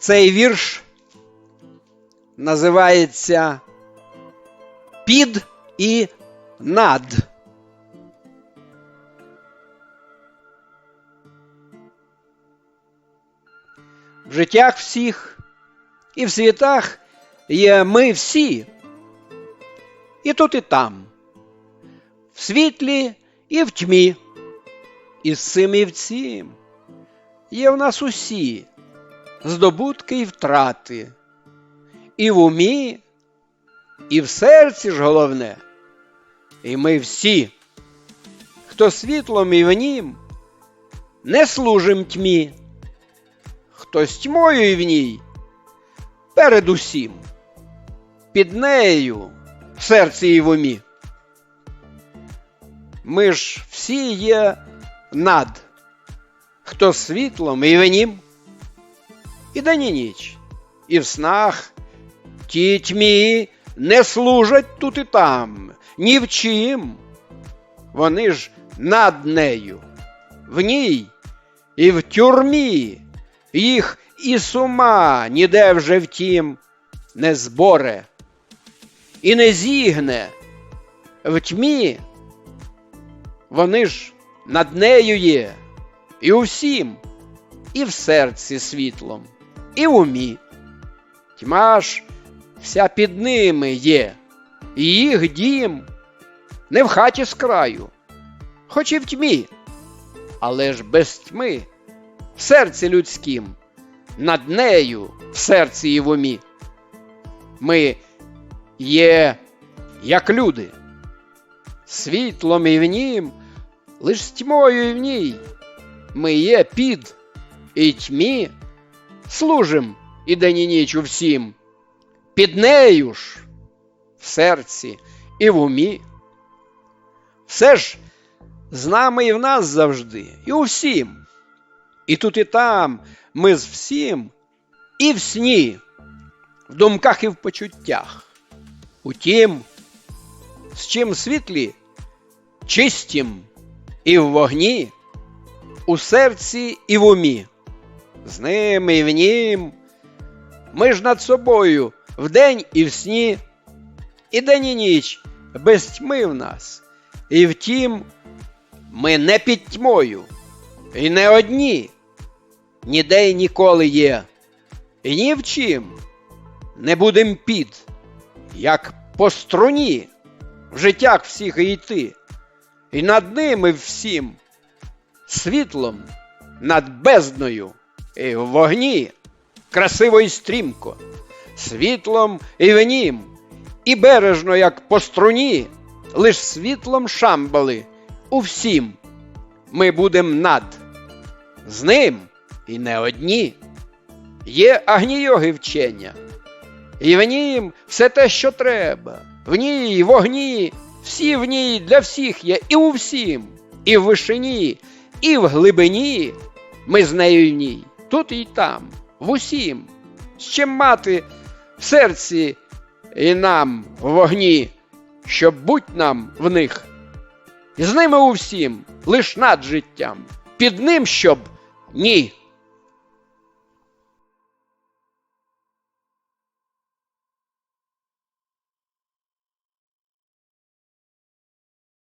Цей вірш називається Під і над. В життях всіх і в світах є ми всі, і тут, і там, в світлі і в тьмі, і з цим і в цім. Є в нас усі здобутки і втрати, і в умі, і в серці ж головне, і ми всі, хто світлом і в нім, не служим тьмі, хто тьмою і в ній, перед усім, під нею, в серці і в умі. Ми ж всі є над, хто світлом і в нім, і день ніч, і в снах ті тьмі не служать тут і там, ні в чим. Вони ж над нею, в ній і в тюрмі, їх і сума ніде вже втім не зборе, і не зігне в тьмі. Вони ж над нею є, і усім, і в серці світлом, і умі. Тьма ж вся під ними є, і їх дім не в хаті з краю, хоч і в тьмі, але ж без тьми в серці людським, над нею в серці і в умі. Ми є, як люди, світлом і в нім, лиш з тьмою і в ній. Ми є під і тьмі, служим і день ніч у всім, під нею ж в серці і в умі. Все ж з нами і в нас завжди, і у всім. І тут, і там ми з всім, і в сні, в думках і в почуттях. Утім, з чим світлі, чистім і в вогні, у серці і в умі, з ним і в нім. Ми ж над собою вдень і в сні, і день і ніч без тьми в нас. І втім, ми не під тьмою, і не одні, ніде й ніколи є, і ні в чим не будем під, як по струні в життях всіх йти, і над ними всім світлом над бездною і в вогні красиво і стрімко, світлом і в нім, і бережно, як по струні, лиш світлом шамбали у всім. Ми будем над, з ним і не одні. Є агнійоги вчення, і в нім все те, що треба, в ній, вогні, всі в ній для всіх є, і у всім, і в вишині, і в глибині. Ми з нею в ній, тут і там, в усім, з чим мати в серці і нам в вогні, щоб будь нам в них, і з ними у всім, лиш над життям, під ним щоб ні.